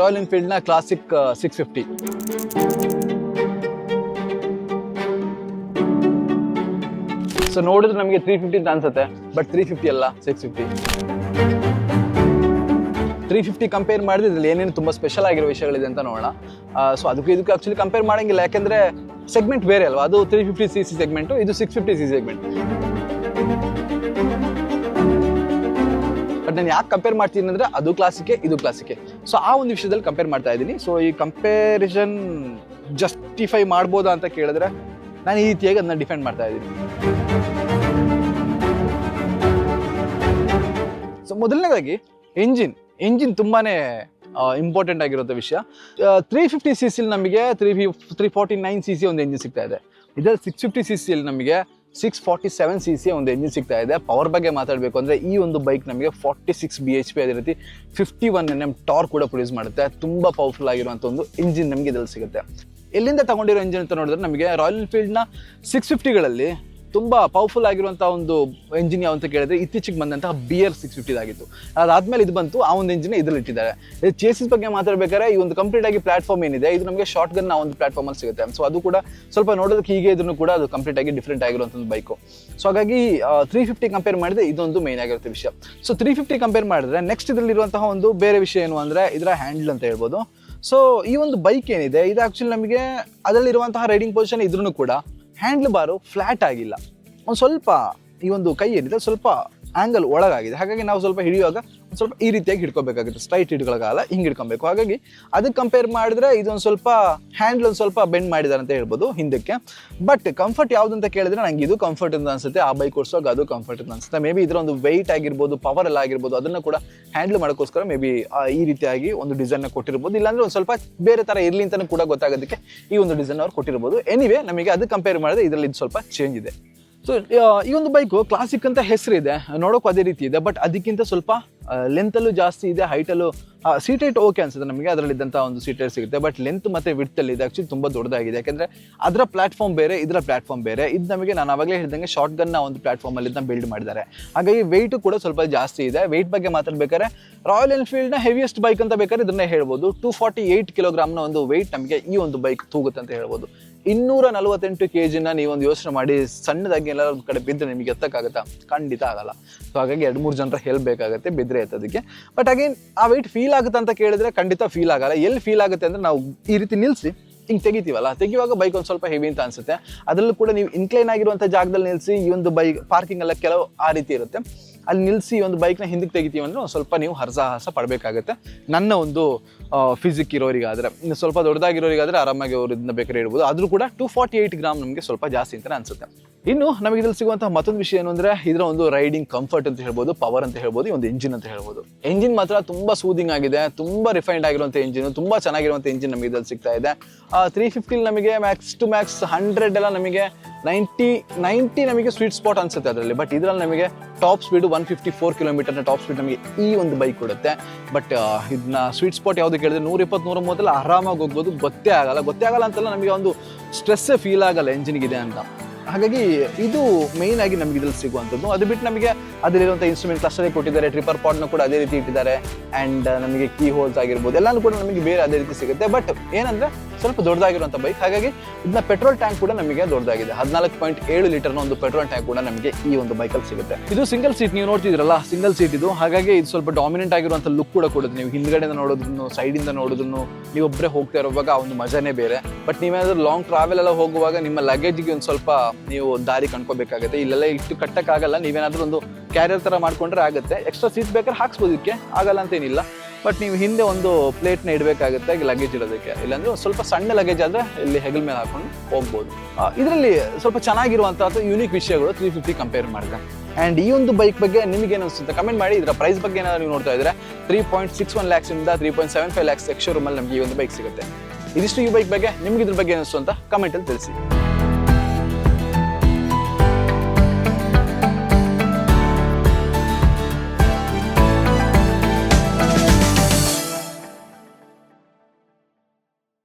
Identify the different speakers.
Speaker 1: Royal ಎನ್ಫೀಲ್ಡ್ನ classic six fifty so ನೋಡಿದ್ರೆ ನಮಗೆ ತ್ರೀ ಫಿಫ್ಟಿ ಅಂತ ಅನ್ಸುತ್ತೆ ಬಟ್ ತ್ರೀ ಫಿಫ್ಟಿ ಅಲ್ಲ six fifty three fifty compare ಮಾಡಿದ್ರೆ ಇದ್ರಲ್ಲಿ ಏನೇನು ತುಂಬ ಸ್ಪೆಷಲ್ ಆಗಿರೋ ವಿಷಯಗಳಿದೆ ಅಂತ ನೋಡೋಣ. ಸೊ ಅದಕ್ಕೆ ಇದಕ್ಕೆ ಆಕ್ಚುಲಿ ಕಂಪೇರ್ ಮಾಡಂಗಿಲ್ಲ, ಯಾಕೆಂದ್ರೆ ಸೆಗ್ಮೆಂಟ್ ಬೇರೆ ಅಲ್ವಾ? ಅದು three fifty C C segment ಇದು six fifty C segment but ನಾನು ಯಾಕೆ ಕಂಪೇರ್ ಮಾಡ್ತೀನಿ ಅಂದ್ರೆ ಅದು ಕ್ಲಾಸಿಕೆ ಇದು ಕ್ಲಾಸಿಕೆ ಸೊ ಆ ಒಂದು ವಿಷಯದಲ್ಲಿ ಕಂಪೇರ್ ಮಾಡ್ತಾ ಇದ್ದೀನಿ. ಸೊ ಈ ಕಂಪ್ಯಾರಿಸನ್ ಜಸ್ಟಿಫೈ ಮಾಡ್ಬೋದಾ ಅಂತ ಕೇಳಿದ್ರೆ ನಾನು ಈ ರೀತಿಯಾಗಿ ಅದನ್ನ ಡಿಫೆಂಡ್ ಮಾಡ್ತಾ ಇದ್ದೀನಿ. ಸೊ ಮೊದಲನೇದಾಗಿ ಎಂಜಿನ್ ಎಂಜಿನ್ ತುಂಬಾನೇ ಇಂಪಾರ್ಟೆಂಟ್ ಆಗಿರೋಂಥ ವಿಷಯ. ತ್ರೀ ಫಿಫ್ಟಿ ಸಿ ಸಿಲಿ ನಮಗೆ three three forty nine C C ಒಂದು ಎಂಜಿನ್ ಸಿಗ್ತಾ ಇದೆ. ಇದರಲ್ಲಿ ಸಿಕ್ಸ್ ಫಿಫ್ಟಿ ಸಿ ಸಿಯಲ್ಲಿ ನಮಗೆ six forty seven C C ಒಂದು ಎಂಜಿನ್ ಸಿಗ್ತಾ ಇದೆ. ಪವರ್ ಬಗ್ಗೆ ಮಾತಾಡಬೇಕು ಅಂದರೆ ಈ ಒಂದು ಬೈಕ್ ನಮಗೆ forty six B H P ಅದೇ ರೀತಿ fifty one N M torque ಕೂಡ ಪ್ರೊಡ್ಯೂಸ್ ಮಾಡುತ್ತೆ. ತುಂಬ ಪವರ್ಫುಲ್ ಆಗಿರುವಂಥ ಒಂದು ಇಂಜಿನ್ ನಮಗೆ ಇದರಲ್ಲಿ ಸಿಗುತ್ತೆ. ಎಲ್ಲಿಂದ ತಗೊಂಡಿರೋ ಇಂಜಿನ್ ಅಂತ ನೋಡಿದ್ರೆ ನಮಗೆ ರಾಯಲ್ ಎನ್ಫೀಲ್ಡ್ನ ಸಿಕ್ಸ್ ಫಿಫ್ಟಿಗಳಲ್ಲಿ ತುಂಬ ಪವರ್ಫುಲ್ ಆಗಿರುವಂಥ ಒಂದು ಎಂಜಿನ್ ಯಾವ ಅಂತ ಕೇಳಿದ್ರೆ ಇತ್ತೀಚೆಗೆ ಬಂದಂತಹ ಬಿ ಆರ್ ಸಿಕ್ಸ್ ಫಿಫ್ಟಿ ಆಗಿತ್ತು ಅದಾದ್ಮೇಲೆ ಇದು ಬಂತು, ಆ ಒಂದು ಎಂಜಿನ್ ಇದ್ರಲ್ಲಿ ಇಟ್ಟಿದ್ದಾರೆ. ಚೇಸಿಸ್ ಬಗ್ಗೆ ಮಾತಾಡಬೇಕಾದ್ರೆ ಈ ಒಂದು ಕಂಪ್ಲೀಟ್ ಆಗಿ ಪ್ಲಾಟ್ಫಾರ್ಮ್ ಏನಿದೆ, ಇದು ನಮಗೆ ಶಾರ್ಟ್ ಗನ್ ಒಂದು ಪ್ಲಾಟ್ಫಾರ್ಮ್ ಅಲ್ಲಿ ಸಿಗುತ್ತೆ. ಸೊ ಅದು ಕೂಡ ಸ್ವಲ್ಪ ನೋಡೋದಕ್ಕೆ ಹೀಗೆ ಇದ್ರೂ ಕೂಡ ಅದು ಕಂಪ್ಲೀಟ್ ಆಗಿ ಡಿಫ್ರೆಂಟ್ ಆಗಿರುವಂಥ ಒಂದು ಬೈಕು ಸೊ ಹಾಗಾಗಿ ತ್ರೀ ಫಿಫ್ಟಿ ಕಂಪೇರ್ ಮಾಡಿದ್ರೆ ಇದೊಂದು ಮೇನ್ ಆಗಿರುತ್ತೆ ವಿಷಯ. ಸೊ ತ್ರೀ ಫಿಫ್ಟಿ ಕಂಪೇರ್ ಮಾಡಿದ್ರೆ ನೆಕ್ಸ್ಟ್ ಇದರಲ್ಲಿರುವಂತಹ ಒಂದು ಬೇರೆ ವಿಷಯ ಏನು ಅಂದ್ರೆ ಇದರ ಹ್ಯಾಂಡಲ್ ಅಂತ ಹೇಳ್ಬೋದು. ಸೊ ಈ ಒಂದು ಬೈಕ್ ಏನಿದೆ, ಇದು ಆಕ್ಚುಲಿ ನಮಗೆ ಅದರಲ್ಲಿರುವಂತಹ ರೈಡಿಂಗ್ ಪೊಸಿಷನ್ ಇದ್ರೂ ಕೂಡ ಹ್ಯಾಂಡ್ಲ್ ಬಾರು ಫ್ಲಾಟ್ ಆಗಿಲ್ಲ. ಒಂದು ಸ್ವಲ್ಪ ಈ ಒಂದು ಕೈ ಏನಿದೆ ಸ್ವಲ್ಪ ಆಂಗಲ್ ಒಳಗಾಗಿದೆ. ಹಾಗಾಗಿ ನಾವು ಸ್ವಲ್ಪ ಹಿಡಿಯುವಾಗ ಸ್ವಲ್ಪ ಈ ರೀತಿಯಾಗಿ ಹಿಡ್ಕೋಬೇಕಾಗುತ್ತೆ. ಸ್ಟ್ರೈಟ್ ಹಿಡ್ಕೊಳ್ಳೋಕ್ಕಾಗಲ್ಲ ಹಿಂಗೆ ಹಿಡ್ಕೊಬೇಕು. ಹಾಗಾಗಿ ಅದಕ್ಕೆ ಕಂಪೇರ್ ಮಾಡಿದ್ರೆ ಇದೊಂದು ಸ್ವಲ್ಪ ಹ್ಯಾಂಡ್ಲ್ ಒಂದು ಸ್ವಲ್ಪ ಬೆಂಡ್ ಮಾಡಿದ್ದಾರೆ ಅಂತ ಹೇಳ್ಬೋದು ಹಿಂದಕ್ಕೆ. ಬಟ್ ಕಂಫರ್ಟ್ ಯಾವ್ದು ಅಂತ ಕೇಳಿದ್ರೆ ನಂಗೆ ಇದು ಕಂಫರ್ಟ್ ಅಂತ ಅನ್ಸುತ್ತೆ. ಆ ಬೈಕ್ ಓಡಿಸುವಾಗ ಅದು ಕಂಫರ್ಟ್ ಅಂತ ಅನ್ಸುತ್ತೆ. ಮೇ ಬಿ ಇದರ ಒಂದು ವೆಯ್ಟ್ ಆಗಿರ್ಬೋದು ಪವರ್ ಎಲ್ಲ ಆಗಿರ್ಬೋದು, ಅದನ್ನ ಕೂಡ ಹ್ಯಾಂಡಲ್ ಮಾಡೋಕ್ಕೋಸ್ಕರ ಮೇ ಬಿ ಈ ರೀತಿಯಾಗಿ ಒಂದು ಡಿಸೈನ್ ಕೊಟ್ಟಿರ್ಬೋದು. ಇಲ್ಲಾಂದ್ರೆ ಒಂದು ಸ್ವಲ್ಪ ಬೇರೆ ತರ ಇರ್ಲಿ ಅಂತಲೂ ಕೂಡ ಗೊತ್ತಾಗೋದಕ್ಕೆ ಈ ಒಂದು ಡಿಸೈನ್ ಅವ್ರು ಕೊಟ್ಟಿರ್ಬೋದು. ಎನಿವೆ ನಮಗೆ ಅದು ಕಂಪೇರ್ ಮಾಡಿದ್ರೆ ಇದರಲ್ಲಿ ಇದು ಸ್ವಲ್ಪ ಚೇಂಜ್ ಇದೆ. ಸೊ ಈ ಒಂದು ಬೈಕು ಕ್ಲಾಸಿಕ್ ಅಂತ ಹೆಸರಿದೆ. ನೋಡೋಕ್ಕೂ ಅದೇ ರೀತಿ ಇದೆ. ಬಟ್ ಅದಕ್ಕಿಂತ ಸ್ವಲ್ಪ ಲೆಂತಲ್ಲೂ ಜಾಸ್ತಿ ಇದೆ ಹೈಟಲ್ಲೂ ಸೀಟ್ ಹೈಟ್ ಓಕೆ ಅನ್ಸುತ್ತೆ ನಮಗೆ. ಅದರಲ್ಲಿದ್ದಂಥ ಒಂದು ಸೀಟ್ ಹೈಟ್ ಸಿಗುತ್ತೆ. ಬಟ್ ಲೆಂತ್ ಮತ್ತು ವಿಡ್ತಲ್ಲಿ ಇದೆ ಆ್ಯಕ್ಚುಲಿ ತುಂಬ ದೊಡ್ಡದಾಗಿದೆ. ಯಾಕೆಂದರೆ ಅದರ ಪ್ಲಾಟ್ಫಾರ್ಮ್ ಬೇರೆ, ಇದರ ಪ್ಲಾಟ್ಫಾರ್ಮ್ ಬೇರೆ. ಇದು ನಮಗೆ ನಾನು ಆವಾಗಲೇ ಹೇಳಿದಂಗೆ ಶಾರ್ಟ್ ಗನ್ನ ಒಂದು ಪ್ಲಾಟ್ಫಾರ್ಮಲ್ಲಿ ಇದನ್ನ ಬಿಲ್ಡ್ ಮಾಡಿದ್ದಾರೆ. ಹಾಗಾಗಿ ವೆಯ್ಟು ಕೂಡ ಸ್ವಲ್ಪ ಜಾಸ್ತಿ ಇದೆ. ವೆಯ್ಟ್ ಬಗ್ಗೆ ಮಾತಾಡ್ಬೇಕಾದ್ರೆ ರಾಯಲ್ ಎನ್ಫೀಲ್ಡ್ನ ಹೆವಿಯೆಸ್ಟ್ ಬೈಕ್ ಅಂತ ಬೇಕಾದ್ರೆ ಇದನ್ನೇ ಹೇಳ್ಬೋದು. ಟೂ ಫಾರ್ಟಿ ಏಯ್ಟ್ ಕಿಲೋಗ್ರಾಮ್ನ ಒಂದು ವೆಯ್ಟ್ ನಮಗೆ ಈ ಒಂದು ಬೈಕ್ ತೂಗುತ್ತೆ ಅಂತ ಹೇಳ್ಬೋದು. ಇನ್ನೂರ ನಲವತ್ತೆಂಟು ಕೆ ಜಿನ ನೀವೊಂದು ಯೋಚನೆ ಮಾಡಿ, ಸಣ್ಣದಾಗಿ ಎಲ್ಲರ ಒಂದು ಕಡೆ ಬಿದ್ದರೆ ನಿಮಗೆ ಎತ್ತಕ್ಕಾಗತ್ತಾ? ಖಂಡಿತ ಆಗಲ್ಲ. ಸೊ ಹಾಗಾಗಿ ಎರಡು ಮೂರು ಜನರ ಹೆಲ್ಪ್ ಬೇಕಾಗುತ್ತೆ ಬಿದ್ದರೆ ಎತ್ತೋದಕ್ಕೆ. ಬಟ್ ಅಗೇನ್ ಆ ವೆಯ್ಟ್ ಫೀಲ್ ಆಗುತ್ತೆ ಅಂತ ಕೇಳಿದ್ರೆ ಖಂಡಿತ ಫೀಲ್ ಆಗಲ್ಲ. ಎಲ್ಲಿ ಫೀಲ್ ಆಗುತ್ತೆ ಅಂದ್ರೆ ನಾವು ಈ ರೀತಿ ನಿಲ್ಲಿಸಿ ಹಿಂಗೆ ತೆಗಿತೀವಲ್ಲ? ತೆಗಿಯುವಾಗ ಬೈಕ್ ಒಂದು ಸ್ವಲ್ಪ ಹೆವಿ ಅಂತ ಅನ್ಸುತ್ತೆ. ಅದರಲ್ಲೂ ಕೂಡ ನೀವು ಇನ್ಕ್ಲೈನ್ ಆಗಿರುವಂಥ ಜಾಗದಲ್ಲಿ ನಿಲ್ಲಿಸಿ ಈ ಒಂದು ಬೈಕ್ ಪಾರ್ಕಿಂಗ್ ಎಲ್ಲ ಕೆಲವು ಆ ರೀತಿ ಇರುತ್ತೆ. ಅಲ್ಲಿ ನಿಲ್ಲಿಸಿ ಒಂದು ಬೈಕ್ನ ಹಿಂದಕ್ಕೆ ತೆಗಿತೀವಿ ಅಂದ್ರೆ ಒಂದು ಸ್ವಲ್ಪ ನೀವು ಹರಸಾಹಸ ಪಡಬೇಕಾಗತ್ತೆ. ನನ್ನ ಒಂದು ಫಿಸಿಕ್ ಇರೋರಿಗಾದರೆ ಸ್ವಲ್ಪ ದೊಡ್ಡದಾಗಿರೋರಿಗಾದರೆ ಆರಾಮಾಗಿ ಅವ್ರು ಇದನ್ನ ಬೇಕಾದ್ರೆ ಇಡ್ಬೋದು. ಆದರೂ ಕೂಡ ಟೂ ಫಾರ್ಟಿ ಏಯ್ಟ್ ಗ್ರಾಮ್ ನಮಗೆ ಸ್ವಲ್ಪ ಜಾಸ್ತಿ ಅಂತ ಅನ್ಸುತ್ತೆ. ಇನ್ನು ನಮಗೆ ಇದ್ರಲ್ಲಿ ಸಿಗುವಂತಹ ಮತ್ತೊಂದು ವಿಷಯ ಏನು ಅಂದ್ರೆ ಇದರ ಒಂದು ರೈಡಿಂಗ್ ಕಂಫರ್ಟ್ ಅಂತ ಹೇಳ್ಬೋದು ಪವರ್ ಅಂತ ಹೇಳ್ಬೋದು ಒಂದು ಇಂಜಿನ್ ಅಂತ ಹೇಳ್ಬೋದು. ಎಂಜಿನ್ ಮಾತ್ರ ತುಂಬಾ ಸೂದಿಂಗ್ ಆಗಿದೆ, ತುಂಬಾ ರಿಫೈನ್ಡ್ ಆಗಿರುವಂತಹ ಇಂಜಿನ್ ತುಂಬಾ ಚೆನ್ನಾಗಿರುವಂತಹ ಇಂಜಿನ್ ನಮಗೆ ಇದ್ರಲ್ಲಿ ಸಿಗ್ತಾ ಇದೆ. ತ್ರೀ ಫಿಫ್ಟಿಲಿ ನಮಗೆ ಮ್ಯಾಕ್ಸ್ ಟು ಮ್ಯಾಕ್ಸ್ ಹಂಡ್ರೆಡ್ ಎಲ್ಲ ನಮಗೆ ನೈಂಟಿ ನೈಂಟಿ ನಮಗೆ ಸ್ವೀಟ್ ಸ್ಪಾಟ್ ಅನ್ಸುತ್ತೆ ಅದರಲ್ಲಿ. ಬಟ್ ಇದರಲ್ಲಿ ನಮಗೆ top speed one fifty four ಕಿಲೋಮೀಟರ್ನ top speed ನಮಗೆ ಈ ಒಂದು ಬೈಕ್ ಕೊಡುತ್ತೆ. ಬಟ್ ಇದನ್ನ ಸ್ವೀಟ್ ಸ್ಪಾಟ್ ಯಾವ್ದು ಕೇಳಿದ್ರೆ ನೂರ ಇಪ್ಪತ್ತು ನೂರ ಮೂವತ್ತೆಲ್ಲ ಆರಾಮಾಗಿ ಹೋಗ್ಬೋದು, ಗೊತ್ತೇ ಆಗಲ್ಲ. ಗೊತ್ತೇ ಆಗಲ್ಲ ಅಂತಲ್ಲ ನಮಗೆ ಒಂದು ಸ್ಟ್ರೆಸ್ಸೇ ಫೀಲ್ ಆಗಲ್ಲ ಎಂಜಿನ್ಗಿದೆ ಅಂತ. ಹಾಗಾಗಿ ಇದು ಮೇನ್ ಆಗಿ ನಮಗೆ ಇದ್ರಲ್ಲಿ ಸಿಗುವಂಥದ್ದು. ಅದು ಬಿಟ್ಟು ನಮಗೆ ಅದರಲ್ಲಿರುವಂಥ ಇನ್ಸ್ಟ್ರೂಮೆಂಟ್ ಕ್ಲಸ್ಟರೇ ಕೊಟ್ಟಿದ್ದಾರೆ ಟ್ರಿಪರ್ ಪಾಡ್ನ ಕೂಡ ಅದೇ ರೀತಿ ಇಟ್ಟಿದ್ದಾರೆ. ಆ್ಯಂಡ್ ನಮಗೆ ಕೀ ಹೋಲ್ಸ್ ಆಗಿರ್ಬೋದು, ಎಲ್ಲಾನು ಕೂಡ ನಮಗೆ ಬೇರೆ ಅದೇ ರೀತಿ ಸಿಗುತ್ತೆ. ಬಟ್ ಏನಂದ್ರೆ ಸ್ವಲ್ಪ ದೊಡ್ಡದಾಗಿರುವಂಥ ಬೈಕ್ ಹಾಗಾಗಿ ಇದನ್ನ ಪೆಟ್ರೋಲ್ ಟ್ಯಾಂಕ್ ಕೂಡ ನಮಗೆ ದೊಡ್ಡದಾಗಿದೆ. ಹದಿನಾಲ್ಕು ಪಾಯಿಂಟ್ ಏಳು ಲೀಟರ್ನ ಒಂದು ಪೆಟ್ರೋಲ್ ಟ್ಯಾಂಕ್ ಕೂಡ ನಮಗೆ ಈ ಒಂದು ಬೈಕಲ್ಲಿ ಸಿಗುತ್ತೆ. ಇದು ಸಿಂಗಲ್ ಸೀಟ್ ನೀವು ನೋಡ್ತಿದ್ರಲ್ಲ ಸಿಂಗಲ್ ಸೀಟ್ ಇದು. ಹಾಗಾಗಿ ಇದು ಸ್ವಲ್ಪ ಡಾಮಿನೆಂಟ್ ಆಗಿರುವಂಥ ಲುಕ್ ಕೂಡ ಕೊಡುತ್ತೆ. ನೀವು ಹಿಂದ್ಗಡೆಯಿಂದ ನೋಡೋದನ್ನು ಸೈಡಿಂದ ನೋಡೋದನ್ನು ನೀವೊಬ್ಬರೇ ಹೋಗ್ತಾ ಇರುವಾಗ ಆ ಒಂದು ಮಜಾನೇ ಬೇರೆ. ಬಟ್ ನೀವೇನಾದ್ರೂ ಲಾಂಗ್ ಟ್ರಾವೆಲ್ ಎಲ್ಲ ಹೋಗುವಾಗ ನಿಮ್ಮ ಲಗೇಜ್ಗೆ ಒಂದು ಸ್ವಲ್ಪ ನೀವು ದಾರಿ ಕಂಡ್ಕೋಬೇಕಾಗುತ್ತೆ. ಇಲ್ಲೆಲ್ಲ ಇಷ್ಟು ಕಟ್ಟಕ್ಕಾಗಲ್ಲ. ನೀವೇನಾದ್ರೂ ಒಂದು ಕ್ಯಾರಿಯರ್ ತರ ಮಾಡ್ಕೊಂಡ್ರೆ ಆಗುತ್ತೆ. ಎಕ್ಸ್ಟ್ರಾ ಸೀಟ್ ಬೇಕಾದ್ರೆ ಹಾಕ್ಸ್ಬೋದು. ಇದಕ್ಕೆ ಆಗಲ್ಲ ಅಂತ ಏನಿಲ್ಲ ಬಟ್ ನೀವು ಹಿಂದೆ ಒಂದು ಪ್ಲೇಟ್ನ ಇಡಬೇಕಾಗುತ್ತೆ ಲಗೇಜ್ ಇಡೋದಕ್ಕೆ. ಇಲ್ಲಾಂದ್ರೆ ಸ್ವಲ್ಪ ಸಣ್ಣ ಲಗೇಜ್ ಆದರೆ ಇಲ್ಲಿ ಹೆಗಲ್ ಮೇಲೆ ಹಾಕೊಂಡು ಹೋಗ್ಬೋದು. ಇದರಲ್ಲಿ ಸ್ವಲ್ಪ ಚೆನ್ನಾಗಿರುವಂತಹ ಯೂನಿಕ್ ವಿಷಯಗಳು ತ್ರೀ ಫಿಫ್ಟಿ ಕಂಪೇರ್ ಮಾಡಿದೆ. ಆ್ಯಂಡ್ ಈ ಒಂದು ಬೈಕ್ ಬಗ್ಗೆ ನಿಮಗೆ ಏನು ಅನಿಸುತ್ತೆ? ಕಮೆಂಟ್ ಮಾಡಿ. ಇದರ ಪ್ರೈಸ್ ಬಗ್ಗೆ ಏನಾದ್ರು ನೀವು ನೋಡ್ತಾ ಇದ್ದರೆ three point six one ಲ್ಯಾಕ್ಸಿಂದ three point seven five lakhs ex ರೂಮಲ್ಲಿ ನಮಗೆ ಈ ಒಂದು ಬೈಕ್ ಸಿಗುತ್ತೆ. ಇದಿಷ್ಟು ಈ ಬೈಕ್ ಬಗ್ಗೆ, ನಿಮ್ಗೆ ಇದ್ರ ಬಗ್ಗೆ ಅನಿಸ್ತು ಅಂತ ಕಮೆಂಟಲ್ಲಿ ತಿಳಿಸಿ.